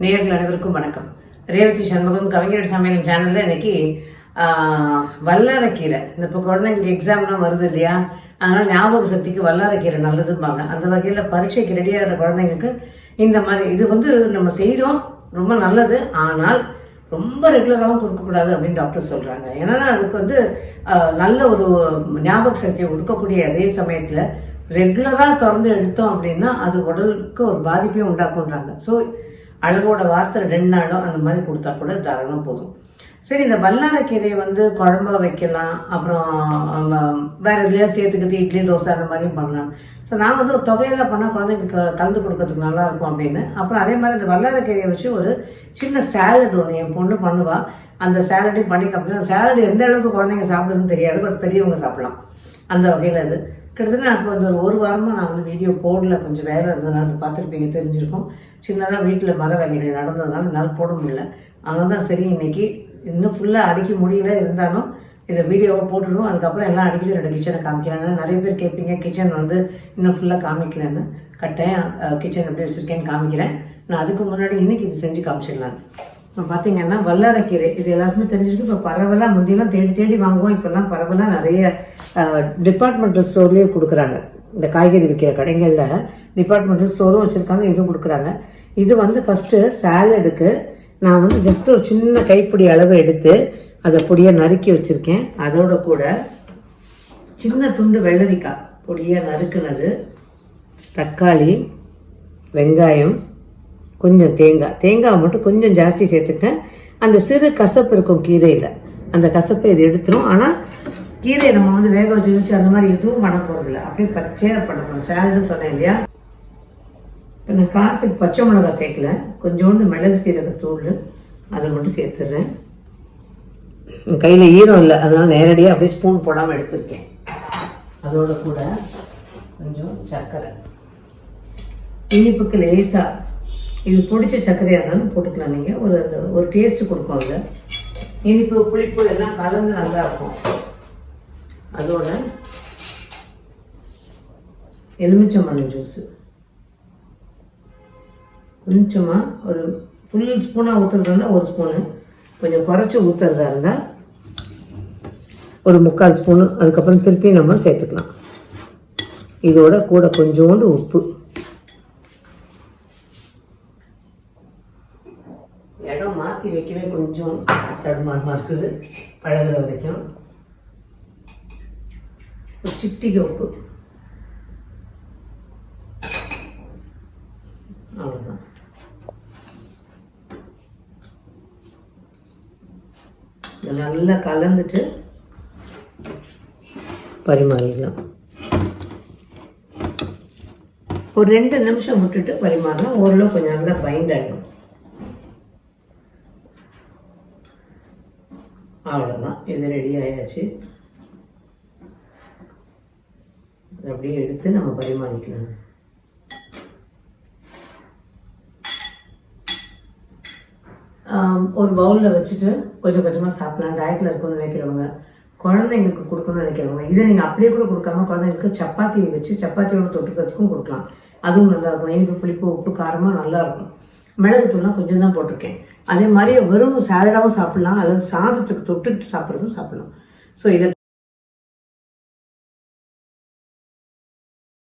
நேர்கள் அனைவருக்கும் வணக்கம். ரேவதி சண்முகம் கவிஞர் சமையல் சேனலில் இன்னைக்கு ஆஹ், வல்லாரைக்கீரை. இந்த இப்போ குழந்தைங்களுக்கு எக்ஸாம்லாம் வருது இல்லையா? அதனால் ஞாபக சக்திக்கு வல்லாரைக்கீரை நல்லதும்பாங்க. அந்த வகையில் பரீட்சைக்கு ரெடியாகிற குழந்தைங்களுக்கு இந்த மாதிரி இது வந்து நம்ம செய்கிறோம் ரொம்ப நல்லது. ஆனால் ரொம்ப ரெகுலராகவும் கொடுக்கக்கூடாது அப்படின்னு டாக்டர் சொல்கிறாங்க ஏன்னா அதுக்கு வந்து நல்ல ஒரு ஞாபக சக்தியை கொடுக்கக்கூடிய அதே சமயத்தில் ரெகுலராக திறந்து எடுத்தோம் அப்படின்னா அது உடலுக்கு ஒரு பாதிப்பையும் உண்டாக்குன்றாங்க ஸோ அளவோட வார்த்தை ரெண்டு நாளோ அந்த மாதிரி கொடுத்தா கூட தாராளமாக போதும். சரி இந்த வல்லாரக்கீரையை வந்து குழம்பா வைக்கலாம். அப்புறம் வேறு வேற சேர்த்துக்கிறது சேர்த்துக்கிட்டு இட்லி தோசை அந்த மாதிரியும் பண்ணலாம். ஸோ நான் வந்து தொகையில பண்ணால் குழந்தைங்களுக்கு கலந்து கொடுக்கறதுக்கு நல்லா இருக்கும் அப்படின்னு. அப்புறம் அதே மாதிரி இந்த வல்லாரக்கீரையை வச்சு ஒரு சின்ன சேலட் ஒன்று என் பொண்ணு பண்ணுவா. அந்த சேலடையும் பண்ணி அப்படின்னா சேலட் எந்த அளவுக்கு குழந்தைங்க சாப்பிடுதுன்னு தெரியாது பட் பெரியவங்க சாப்பிடலாம். அந்த வகையில் அது. கிட்டத்தட்ட நான் இப்போ இந்த ஒரு ஒரு வாரமாக நான் வந்து வீடியோ போடல. கொஞ்சம் வேலை இருந்ததுனால பார்த்துருப்பீங்க தெரிஞ்சிருக்கும். சின்னதாக வீட்டில் மர வேலைகள் நடந்ததுனால என்னால் போட முடியல. அதனால தான் சரி இன்னைக்கு இன்னும் ஃபுல்லாக அடிக்க முடியல. இருந்தாலும் இதை வீடியோவை போட்டுடுவோம் அதுக்கப்புறம் எல்லாம் அடிக்கடி ரெண்டு கிச்சனை காமிக்கிறேன் நிறைய பேர் கேட்பீங்க கிச்சன் வந்து இன்னும் ஃபுல்லாக காமிக்கலன்னு. கட்டேன் கிச்சன் எப்படி வச்சுருக்கேன்னு காமிக்கிறேன். நான் அதுக்கு முன்னாடி இன்னைக்கு இது செஞ்சு காமிச்சிடலாம். இப்போ பார்த்தீங்கன்னா வல்லாரக்கீரை இது எல்லாருக்குமே தெரிஞ்சிருக்கு. இப்போ பரவலாக முந்தியெல்லாம் தேடி தேடி வாங்குவோம். இப்போல்லாம் பரவலாக நிறைய டிபார்ட்மெண்டல் ஸ்டோர்லேயே கொடுக்குறாங்க. இந்த காய்கறி விற்கிற கடைகளில் டிபார்ட்மெண்டல் ஸ்டோரும் வச்சுருக்காங்க இதுவும் கொடுக்குறாங்க. இது வந்து ஃபஸ்ட்டு சாலடுக்கு நான் வந்து ஜஸ்ட் ஒரு சின்ன கைப்பிடி அளவு எடுத்து அதை பொடியாக நறுக்கி வச்சுருக்கேன். அதோட கூட சின்ன துண்டு வெள்ளரிக்காய் பொடியாக நறுக்குனது தக்காளி வெங்காயம் கொஞ்சம் தேங்காய். தேங்காய் மட்டும் கொஞ்சம் ஜாஸ்தி சேர்த்துக்கேன் அந்த சிறு கசப்பு இருக்கும் கீரையில். அந்த கசப்பை இது எடுத்துரும். ஆனால் கீரையை நம்ம வந்து வேக வச்சு வச்சு அந்த மாதிரி எதுவும் பண்ண போகிறதில்ல அப்படியே பச்சையாக பண்ண போகிறோம் சொன்னேன் இல்லையா? இப்போ நான் காரத்துக்கு பச்சை மிளகாய் சேர்க்கல. கொஞ்சோண்டு மிளகு சீரக தூள் அதை மட்டும் சேர்த்துடுறேன். கையில் ஈரம் இல்லை. அதனால் நேரடியாக அப்படியே ஸ்பூன் போடாமல் எடுத்திருக்கேன். அதோட கூட கொஞ்சம் சர்க்கரை. இனிப்புக்கு லேசாக இது பிடிச்ச சர்க்கரையாக இருந்தாலும் போட்டுக்கலாம் நீங்கள் ஒரு அந்த ஒரு டேஸ்ட்டு கொடுக்கும் அதில். இனிப்பு புளிப்பு எல்லாம் கலந்து நல்லா இருக்கும். அதோட எலுமிச்சம்பழம் ஜூஸு கொஞ்சமாக ஒரு ஃபுல் ஸ்பூனாக ஊற்றுறதா இருந்தால் ஒரு ஸ்பூனு கொஞ்சம் குறைச்சி ஊற்றுறதா இருந்தால் ஒரு முக்கால் ஸ்பூனு அதுக்கப்புறம் திருப்பி நம்ம சேர்த்துக்கலாம். இதோட கூட கொஞ்சோண்டு உப்பு. மாற்றி வைக்கவே கொஞ்சம் தடுமாறமாக இருக்குது. பழகுற வரைக்கும். ஒரு சிட்டிகை உப்பு அவ்வளோதான் நல்லா கலந்துட்டு பரிமாறிடலாம். ஒரு ரெண்டு நிமிஷம் விட்டுட்டு பரிமாறினா ஓரளவு கொஞ்சம் நல்லா பைண்ட் ஆகிடும் அவ்வளோதான் இது ரெடி ஆயாச்சு. அப்படியே எடுத்து நம்ம பரிமாறிக்கலாம். ஒரு பவுலில் வச்சுட்டு கொஞ்சம் கொஞ்சமாக சாப்பிடலாம். டயட்டில் இருக்கணும்னு நினைக்கிறவங்க குழந்தைங்களுக்கு கொடுக்கணும்னு நினைக்கிறவங்க இதை நீங்கள் அப்படியே கூட கொடுக்காம குழந்தைங்களுக்கு சப்பாத்தியை வச்சு சப்பாத்தியோட தொட்டுக்கிறதுக்கும் கொடுக்கலாம். அதுவும் நல்லா இருக்கும். இனிப்பு புளிப்பு உப்பு காரமாக நல்லாயிருக்கும் மிளகுத்தூள்லாம் கொஞ்சம் தான் போட்டிருக்கேன். அதே மாதிரி வெறும் சாலடாகவும் சாப்பிடலாம் அல்லது சாதத்துக்கு தொட்டுக்கிட்டு சாப்பிட்றதும் சாப்பிடலாம். ஸோ இதை